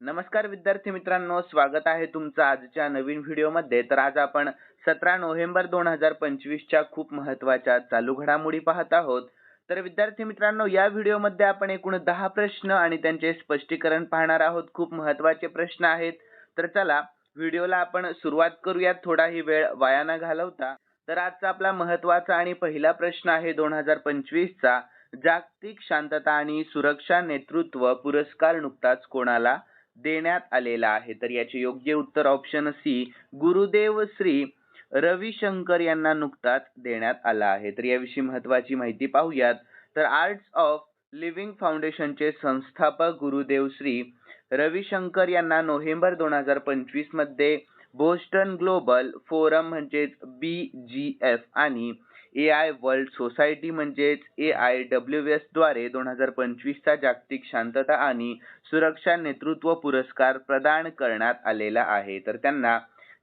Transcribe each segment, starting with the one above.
नमस्कार विद्यार्थी मित्रांनो स्वागत आहे तुमचं आजच्या नवीन व्हिडिओमध्ये. तर आज आपण सतरा नोव्हेंबर दोन हजार पंचवीसच्या खूप महत्त्वाच्या चालू घडामोडी पाहत आहोत. तर विद्यार्थी मित्रांनो या व्हिडिओमध्ये आपण एकूण दहा प्रश्न आणि त्यांचे स्पष्टीकरण पाहणार आहोत. खूप महत्त्वाचे प्रश्न आहेत. तर चला व्हिडिओला आपण सुरुवात करूयात. थोडाही वेळ वाया न घालवता. तर आजचा आपला महत्त्वाचा आणि पहिला प्रश्न आहे दोन हजार पंचवीसचा. जागतिक शांतता आणि सुरक्षा नेतृत्व पुरस्कार नुकताच कोणाला देण्यात आलेला आहे. तर याचे योग्य उत्तर ऑप्शन सी गुरुदेव श्री रविशंकर यांना नुकताच देण्यात आला आहे. तर याविषयी महत्वाची माहिती पाहूयात. तर आर्ट्स ऑफ लिव्हिंग फाउंडेशनचे संस्थापक गुरुदेव श्री रविशंकर यांना नोव्हेंबर दोन हजार पंचवीसमध्ये बोस्टन ग्लोबल फोरम म्हणजेच बी जी एफ आणि ए आय वर्ल्ड सोसायटी म्हणजेच ए आय डब्ल्यू एसद्वारे दोन हजार पंचवीसचा जागतिक शांतता आणि सुरक्षा नेतृत्व पुरस्कार प्रदान करण्यात आलेला आहे. तर त्यांना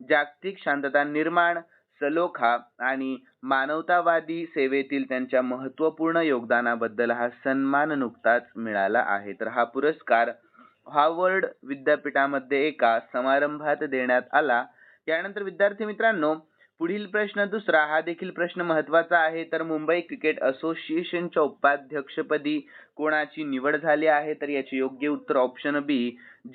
जागतिक शांतता निर्माण सलोखा आणि मानवतावादी सेवेतील त्यांच्या महत्त्वपूर्ण योगदानाबद्दल हा सन्मान नुकताच मिळाला आहे. तर हा पुरस्कार हार्वर्ड विद्यापीठामध्ये एका समारंभात देण्यात आला. त्यानंतर विद्यार्थी मित्रांनो पुढील प्रश्न दुसरा हा देखील प्रश्न महत्त्वाचा आहे. तर मुंबई क्रिकेट असोसिएशनच्या उपाध्यक्षपदी कोणाची निवड झाली आहे? तर याचे योग्य उत्तर ऑप्शन बी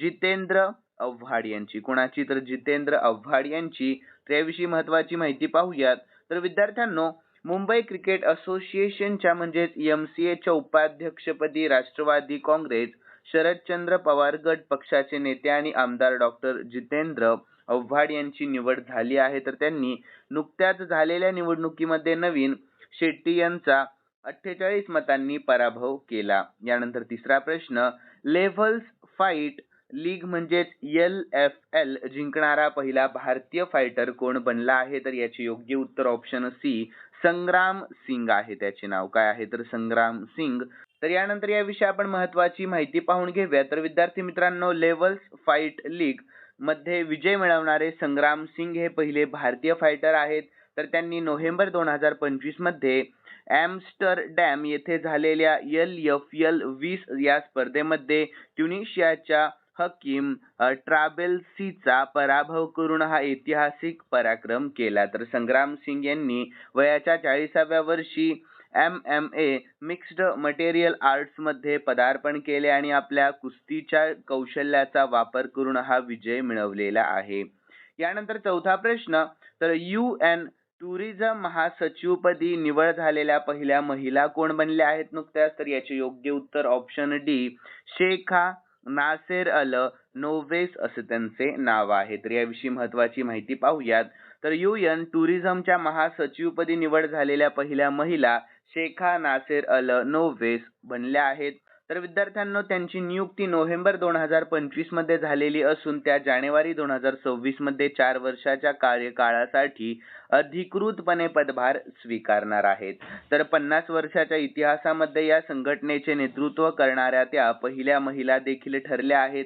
जितेंद्र आव्हाड यांची. कोणाची? तर जितेंद्र आव्हाड यांची. त्याविषयी महत्वाची माहिती पाहूयात. तर विद्यार्थ्यांनो मुंबई क्रिकेट असोसिएशनच्या म्हणजेच एम सी एच्या उपाध्यक्षपदी राष्ट्रवादी काँग्रेस शरदचंद्र पवार गट पक्षाचे नेते आणि आमदार डॉक्टर जितेंद्र आव्हाड यांची निवड झाली आहे. तर त्यांनी नुकत्याच झालेल्या निवडणुकीमध्ये नवीन शेट्टी यांचा अठ्ठेचाळीस मतांनी पराभव केला. यानंतर तिसरा प्रश्न लेव्हल्स फाईट लीग म्हणजेच एल एफ एल जिंकणारा पहिला भारतीय फायटर कोण बनला आहे? तर याचे योग्य उत्तर ऑप्शन सी संग्राम सिंग आहे. त्याचे नाव काय आहे? तर संग्राम सिंग. तर यानंतर याविषयी आपण महत्वाची माहिती पाहून घेऊया. तर विद्यार्थी मित्रांनो लेव्हल्स फाईट लीग मध्ये विजय मिळवणारे संग्राम सिंग हे पहिले भारतीय फायटर आहेत. तर त्यांनी नोव्हेंबर दोन हजार पंचवीसमध्ये ॲम्स्टरडॅम येथे झालेल्या एल एफ एल वीस या स्पर्धेमध्ये ट्युनिशियाच्या हकीम ट्राबेलसीचा पराभव करून हा ऐतिहासिक पराक्रम केला. तर संग्राम सिंग यांनी वयाच्या चाळीसाव्या वर्षी M M A mixed material आर्ट्समध्ये पदार्पण केले आणि आपल्या कुस्तीच्या कौशल्याचा वापर करून हा विजय मिळवलेला आहे. यानंतर चौथा प्रश्न तर यू एन टुरिझम महासचिवपदी निवड झालेल्या पहिल्या महिला कोण बनल्या आहेत नुकत्याच? तर याचे योग्य उत्तर option D Sheikha Nasser Al Nowais असे त्यांचे नाव आहे. तर याविषयी महत्वाची माहिती पाहूयात. तर यू एन टुरिझमच्या महासचिवपदी निवड झालेल्या पहिल्या महिला शेखा नासेर अल नोवेस बनल्या आहेत. तर विद्यार्थ्यांनो त्यांची नियुक्ती नोव्हेंबर दोन हजार पंचवीसमध्ये झालेली असून त्या जानेवारी दोन हजार सव्वीसमध्ये चार वर्षाच्या कार्यकाळासाठी अधिकृतपणे पदभार स्वीकारणार आहेत. तर पन्नास वर्षाच्या इतिहासामध्ये या संघटनेचे नेतृत्व करणाऱ्या त्या पहिल्या महिला देखील ठरल्या आहेत.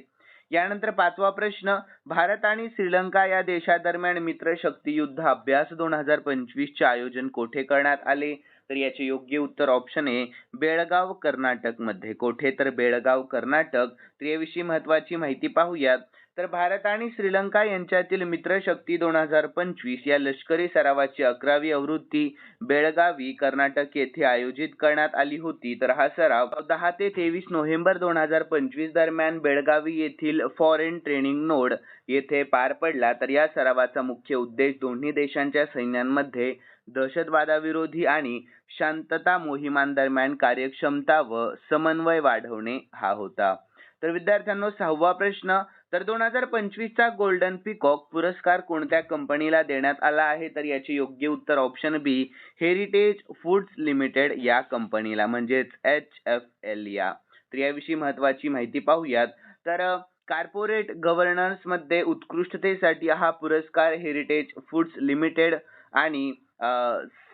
यानंतर पाचवा प्रश्न भारत आणि श्रीलंका या देशादरम्यान मित्र शक्ती युद्ध अभ्यास दोन हजार पंचवीस चे आयोजन कोठे करण्यात आले? तर याचे योग्य उत्तर ऑप्शन आहे बेळगाव कर्नाटकमध्ये कोठे? तर बेळगाव कर्नाटक. तर याविषयी महत्वाची माहिती पाहूयात. तर भारत आणि श्रीलंका यांच्यातील मित्रशक्ती दोन हजार पंचवीस या लष्करी सरावाची अकरावी आवृत्ती बेळगावी कर्नाटक येथे आयोजित करण्यात आली होती. तर हा सराव दहा ते तेवीस नोव्हेंबर दोन हजार पंचवीस दरम्यान बेळगावी येथील फॉरेन ट्रेनिंग नोड येथे पार पडला. तर या सरावाचा मुख्य उद्देश दोन्ही देशांच्या सैन्यांमध्ये दहशतवादाविरोधी आणि शांतता मोहिमांदरम्यान कार्यक्षमता व समन्वय वाढवणे हा होता. तर विद्यार्थ्यांनो सहावा प्रश्न तर दोन हजार पंचवीसचा गोल्डन पिकॉक पुरस्कार कोणत्या कंपनीला देण्यात आला आहे? तर याचे योग्य उत्तर option B heritage foods limited या कंपनीला म्हणजेच एच एफ एल या. तर याविषयी महत्वाची माहिती पाहूयात. तर कार्पोरेट गव्हर्नन्समध्ये उत्कृष्टतेसाठी हा पुरस्कार हेरिटेज फूड्स लिमिटेड आणि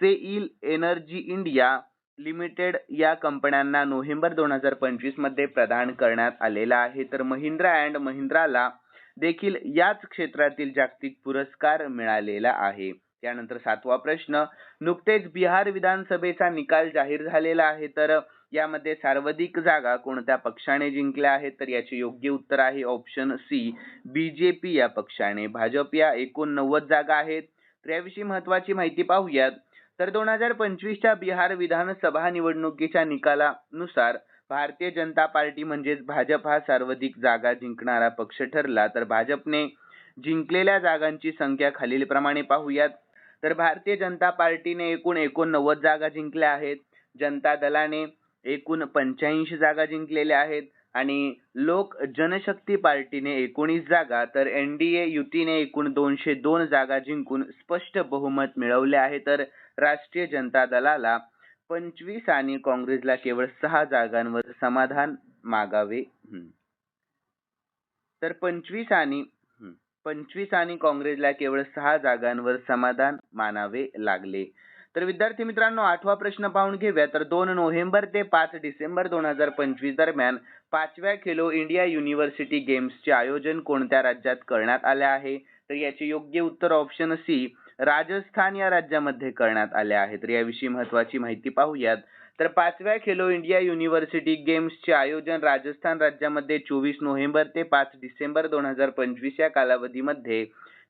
सेईल एनर्जी इंडिया लिमिटेड या कंपन्यांना नोव्हेंबर दोन हजार पंचवीसमध्ये प्रदान करण्यात आलेला आहे. तर महिंद्रा अँड महिंद्राला देखील याच क्षेत्रातील जागतिक पुरस्कार मिळालेला आहे. त्यानंतर सातवा प्रश्न नुकतेच बिहार विधानसभेचा निकाल जाहीर झालेला आहे. तर यामध्ये सर्वाधिक जागा कोणत्या पक्षाने जिंकल्या आहेत? तर याचे योग्य उत्तर आहे ऑप्शन सी बीजेपी या पक्षाने. भाजप या एकूण नव्वद जागा आहेत. तर याविषयी महत्वाची माहिती पाहूयात. तर दोन हजार पंचवीसच्या बिहार विधानसभा निवडणुकीच्या निकालानुसार भारतीय जनता पार्टी म्हणजेच भाजप हा सर्वाधिक जागा जिंकणारा पक्ष ठरला. तर भाजपने जिंकलेल्या जागांची संख्या खालीलप्रमाणे पाहूयात. तर भारतीय जनता पार्टीने एकूण एकोणनव्वद जागा जिंकल्या आहेत. जनता दलाने एकूण पंच्याऐंशी जागा जिंकलेल्या आहेत. आणि लोक जनशक्ती पार्टीने एकोणीस जागा तर एन डी ए युतीने एकूण दोनशे दोन जागा जिंकून स्पष्ट बहुमत मिळवले आहे. तर राष्ट्रीय जनता दलाला पंचवीस आणि काँग्रेसला केवळ सहा जागांवर समाधान मागावे. तर पंचवीस आणि पंचवीस आणि काँग्रेसला केवळ सहा जागांवर समाधान मानावे लागले. तर विद्यार्थी मित्रांनो आठवा प्रश्न पाहून घेऊया. तर दोन नोव्हेंबर ते पाच डिसेंबर दोन हजार पंचवीस दरम्यान पाचव्या खेलो इंडिया युनिव्हर्सिटी गेम्सचे आयोजन कोणत्या राज्यात करण्यात आले आहे? तर याचे योग्य उत्तर ऑप्शन सी राजस्थान या राज्यामध्ये करण्यात आल्या आहेत. तर याविषयी महत्वाची माहिती पाहूयात. तर पाचव्या खेलो इंडिया युनिव्हर्सिटी गेम्सचे आयोजन राजस्थान राज्यामध्ये चोवीस नोव्हेंबर ते पाच डिसेंबर दोन हजार पंचवीस या कालावधीमध्ये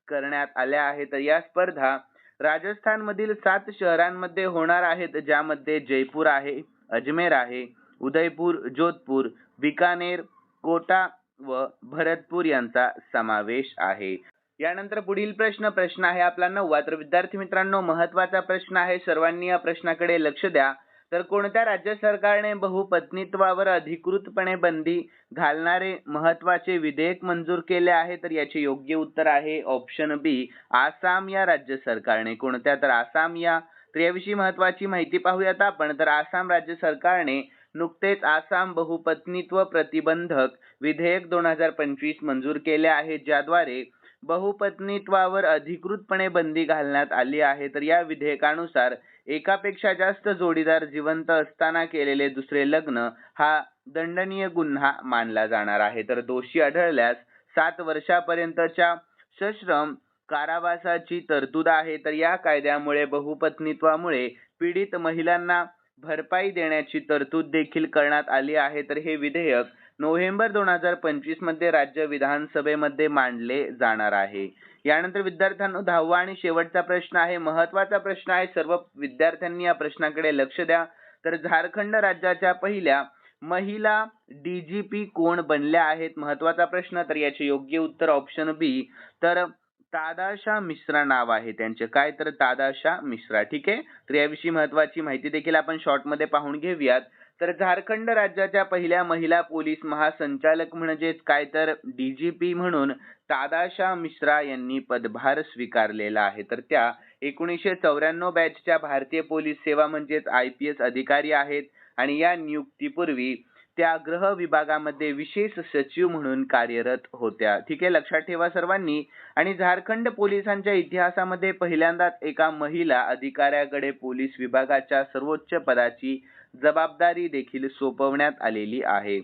करण्यात आल्या आहेत. तर या स्पर्धा राजस्थानमधील सात शहरांमध्ये होणार आहेत ज्यामध्ये जयपूर आहे अजमेर आहे उदयपूर जोधपूर बिकानेर कोटा व भरतपूर यांचा समावेश आहे. यानंतर पुढील प्रश्न प्रश्न आहे आपला नववा. तर विद्यार्थी मित्रांनो महत्त्वाचा प्रश्न आहे. सर्वांनी या प्रश्नाकडे लक्ष द्या. तर कोणत्या राज्य सरकारने बहुपत्नीत्वावर अधिकृतपणे बंदी घालणारे महत्त्वाचे विधेयक मंजूर केले आहे? तर याचे योग्य उत्तर आहे ऑप्शन बी आसाम या राज्य सरकारने. कोणत्या? तर आसाम या. तर याविषयी महत्वाची माहिती पाहूयात आपण. तर आसाम राज्य सरकारने नुकतेच आसाम बहुपत्नीत्व प्रतिबंधक विधेयक दोन हजार पंचवीस मंजूर केले आहे ज्याद्वारे बहुपत्नीत्वावर अधिकृतपणे बंदी घालण्यात आली आहे. तर या विधेयकानुसार एकापेक्षा जास्त जोडीदार जिवंत असताना केलेले दुसरे लग्न हा दंडनीय गुन्हा मानला जाणार आहे. तर दोषी आढळल्यास सात वर्षापर्यंतच्या सश्रम कारावासाची तरतूद आहे. तर या कायद्यामुळे बहुपत्नीत्वामुळे पीडित महिलांना भरपाई देण्याची तरतूद देखील करण्यात आली आहे. तर हे विधेयक नोव्हेंबर दोन हजार पंचवीसमध्ये राज्य विधानसभेमध्ये मांडले जाणार आहे. यानंतर विद्यार्थ्यांनो दहावा आणि शेवटचा प्रश्न आहे. महत्त्वाचा प्रश्न आहे. सर्व विद्यार्थ्यांनी या प्रश्नाकडे लक्ष द्या. तर झारखंड राज्याच्या पहिल्या महिला डीजीपी कोण बनल्या आहेत? महत्त्वाचा प्रश्न. तर याचे योग्य उत्तर ऑप्शन बी तर तादाशा मिश्रा नाव आहे त्यांचे. काय? तर तादाशा मिश्रा. ठीक आहे? तर याविषयी महत्वाची माहिती देखील आपण शॉर्टमध्ये पाहून घेऊयात. तर झारखंड राज्याच्या पहिल्या महिला पोलीस महासंचालक म्हणजेच काय तर डीजीपी म्हणून तादाशा मिश्रा यांनी पदभार स्वीकारलेला आहे. तर त्या एकोणीसशे चौऱ्याण्णव बॅचच्या भारतीय पोलीस सेवा म्हणजेच आय पी एस अधिकारी आहेत आणि या नियुक्तीपूर्वी त्या गृह विभागामध्ये विशेष सचिव म्हणून कार्यरत होत्या. ठीक आहे लक्षात ठेवा सर्वांनी. आणि झारखंड पोलिसांच्या इतिहासामध्ये पहिल्यांदाच एका महिला अधिकाऱ्याकडे पोलीस विभागाच्या सर्वोच्च पदाची जबाबदारी देखील सोपवण्यात आलेली आहे.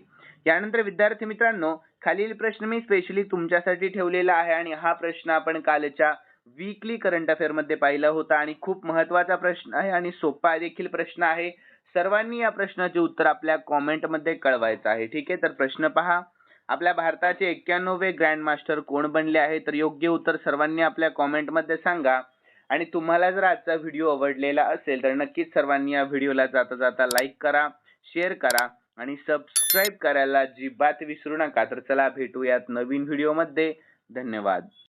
यानंतर विद्यार्थी मित्रांनो खालील प्रश्न मी स्पेशली तुमच्यासाठी ठेवलेला आहे आणि हा प्रश्न आपण कालच्या वीकली करंट अफेअरमध्ये पाहिला होता आणि खूप महत्त्वाचा प्रश्न आहे आणि सोपा देखील प्रश्न आहे. सर्वांनी या प्रश्नाचे उत्तर आपल्या कॉमेंटमध्ये कळवायचं आहे. ठीक आहे तर प्रश्न पहा. आपल्या भारताचे एक्क्याण्णवे ग्रँड मास्टर कोण बनले आहे? तर योग्य उत्तर सर्वांनी आपल्या कॉमेंटमध्ये सांगा. आणि तुम्हाला जर आजचा व्हिडिओ आवडलेला असेल तर नक्कीच सर्वांनी या व्हिडिओला जाता जाता लाईक करा शेअर करा आणि सबस्क्राईब करायला अजिबात विसरू नका. तर चला भेटूयात नवीन व्हिडिओमध्ये धन्यवाद.